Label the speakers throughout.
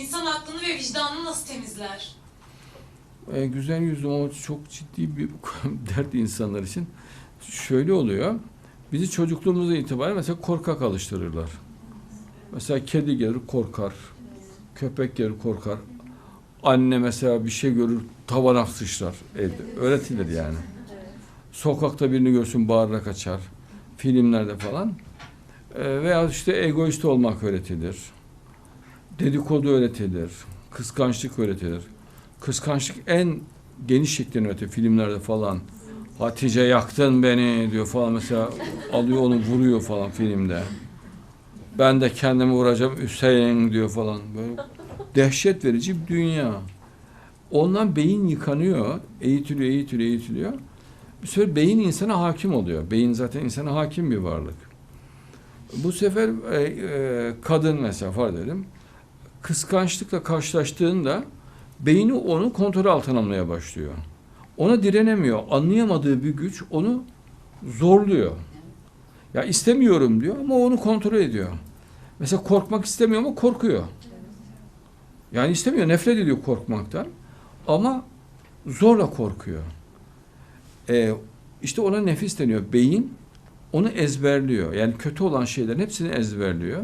Speaker 1: İnsan aklını ve vicdanını nasıl temizler?
Speaker 2: E, güzel yüzüm ama çok ciddi bir dert insanlar için. Şöyle oluyor. Bizi çocukluğumuzdan itibaren mesela korkak alıştırırlar. Mesela kedi gelir korkar. Köpek gelir korkar. Anne mesela bir şey görür tavana sıçrar evde. Öğretilir yani. Sokakta birini görsün bağırarak kaçar. Filmlerde falan. E, veya işte egoist olmak öğretilir. Dedikodu öğretilir. Kıskançlık öğretilir. Kıskançlık en geniş şeklini öğretiyor filmlerde falan. Hatice yaktın beni diyor falan mesela alıyor onu vuruyor falan filmde. Ben de kendimi vuracağım Hüseyin diyor falan. Böyle dehşet verici bir dünya. Ondan beyin yıkanıyor, eğitiliyor, eğitiliyor, eğitiliyor. Bir sefer beyin insana hakim oluyor. Beyin zaten insana hakim bir varlık. Bu sefer e, e, kadın mesela farz edelim. Kıskançlıkla karşılaştığında beyni onu kontrol altına almaya başlıyor. Ona direnemiyor. Anlayamadığı bir güç onu zorluyor. Ya istemiyorum diyor ama onu kontrol ediyor. Mesela korkmak istemiyor ama korkuyor. Yani istemiyor, nefret ediyor korkmaktan. Ama zorla korkuyor. Ee, işte ona nefis deniyor. Beyin onu ezberliyor. Yani kötü olan şeylerin hepsini ezberliyor.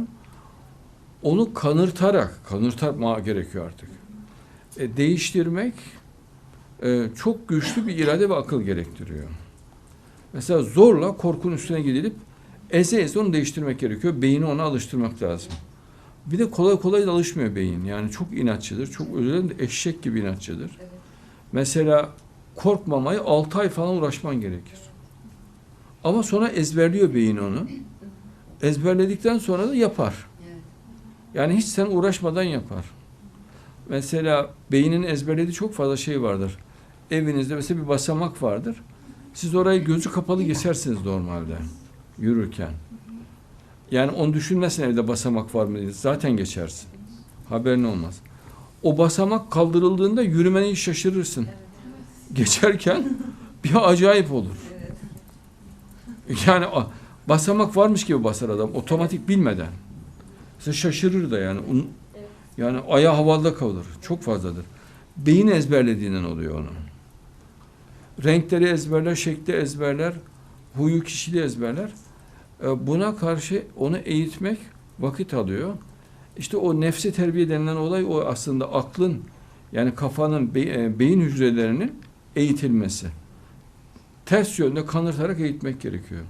Speaker 2: Onu kanırtarak, kanırtma gerekiyor artık. E, değiştirmek e, çok güçlü bir irade ve akıl gerektiriyor. Mesela zorla korkunun üstüne gidilip eze eze onu değiştirmek gerekiyor. Beyni ona alıştırmak lazım. Bir de kolay kolay da alışmıyor beyin. Yani çok inatçıdır. Çok de eşek gibi inatçıdır. Mesela korkmamayı 6 ay falan uğraşman gerekir. Ama sonra ezberliyor beyin onu. Ezberledikten sonra da yapar. Yani hiç sen uğraşmadan yapar. Mesela beynin ezberlediği çok fazla şey vardır. Evinizde mesela bir basamak vardır. Siz orayı gözü kapalı geçersiniz normalde yürürken. Yani onu düşünmesin evde basamak var mı diye. Zaten geçersin. Haberin olmaz. O basamak kaldırıldığında yürümeni hiç şaşırırsın. Geçerken bir acayip olur. Yani basamak varmış gibi basar adam otomatik bilmeden. Size şaşırır da yani. Un- yani ayağı havada kalır. Çok fazladır. Beyin ezberlediğinden oluyor onun. Renkleri ezberler, şekli ezberler, huyu kişiliği ezberler. E, Buna karşı onu eğitmek vakit alıyor. İşte o nefsi terbiye denilen olay o aslında aklın yani kafanın e, beyin hücrelerinin eğitilmesi. Ters yönde kanırtarak eğitmek gerekiyor.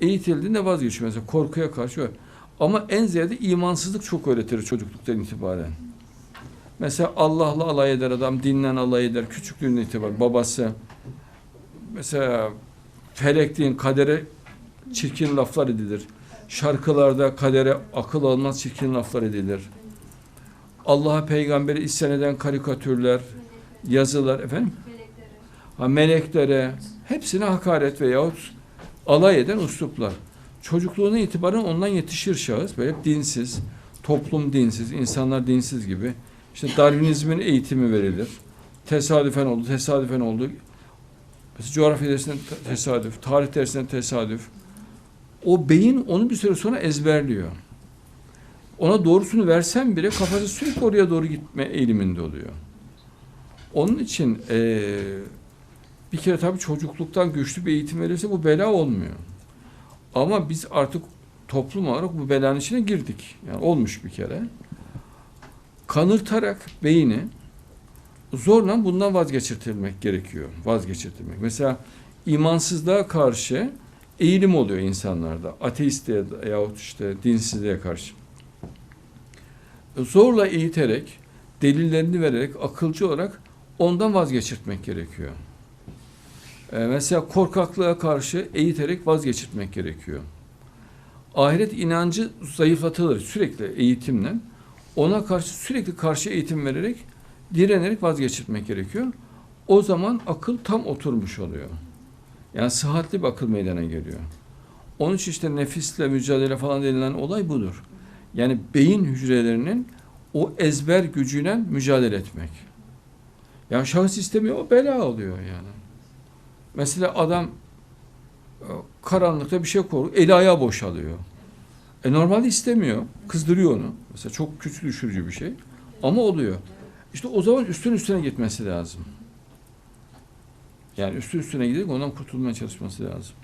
Speaker 2: Eğitildiğinde vazgeçiyor mesela korkuya karşı. Ama en ziyade imansızlık çok öğretir çocukluktan itibaren. Mesela Allah'la alay eder adam, dinle alay eder küçüklüğünden itibaren. Babası mesela felekliğin kadere çirkin laflar edilir. Şarkılarda kadere akıl almaz çirkin laflar edilir. Allah'a peygamberi isyan eden karikatürler, yazılar efendim. Ha, meleklere hepsine hakaret veyahut alay eden usluplar. Çocukluğuna itibaren ondan yetişir şahıs. Böyle hep dinsiz, toplum dinsiz, insanlar dinsiz gibi. İşte Darwinizmin eğitimi verilir. Tesadüfen oldu, tesadüfen oldu. Mesela coğrafya dersinde te- tesadüf, tarih dersinde tesadüf. O beyin onu bir süre sonra ezberliyor. Ona doğrusunu versen bile kafası sürekli oraya doğru gitme eğiliminde oluyor. Onun için eee, bir kere tabii çocukluktan güçlü bir eğitim verirse bu bela olmuyor. Ama biz artık toplum olarak bu belanın içine girdik. Yani olmuş bir kere. Kanırtarak beyni zorla bundan vazgeçirtilmek gerekiyor. Vazgeçirtilmek. Mesela imansızlığa karşı eğilim oluyor insanlarda. Ateistliğe yahut işte dinsizliğe karşı. Zorla eğiterek, delillerini vererek, akılcı olarak ondan vazgeçirtmek gerekiyor. Ee, mesela korkaklığa karşı eğiterek vazgeçirtmek gerekiyor. Ahiret inancı zayıflatılır sürekli eğitimle. Ona karşı sürekli karşı eğitim vererek, direnerek vazgeçirtmek gerekiyor. O zaman akıl tam oturmuş oluyor. Yani sıhhatli bir akıl meydana geliyor. Onun için işte nefisle mücadele falan denilen olay budur. Yani beyin hücrelerinin o ezber gücüyle mücadele etmek. Yani şahıs istemiyor, o bela oluyor yani. Mesela adam e, karanlıkta bir şey koruyor, eli ayağı boşalıyor. E normalde istemiyor, kızdırıyor onu. Mesela çok güç düşürücü bir şey. Ama oluyor. İşte o zaman üstün üstüne gitmesi lazım. Yani üstün üstüne gidip ondan kurtulmaya çalışması lazım.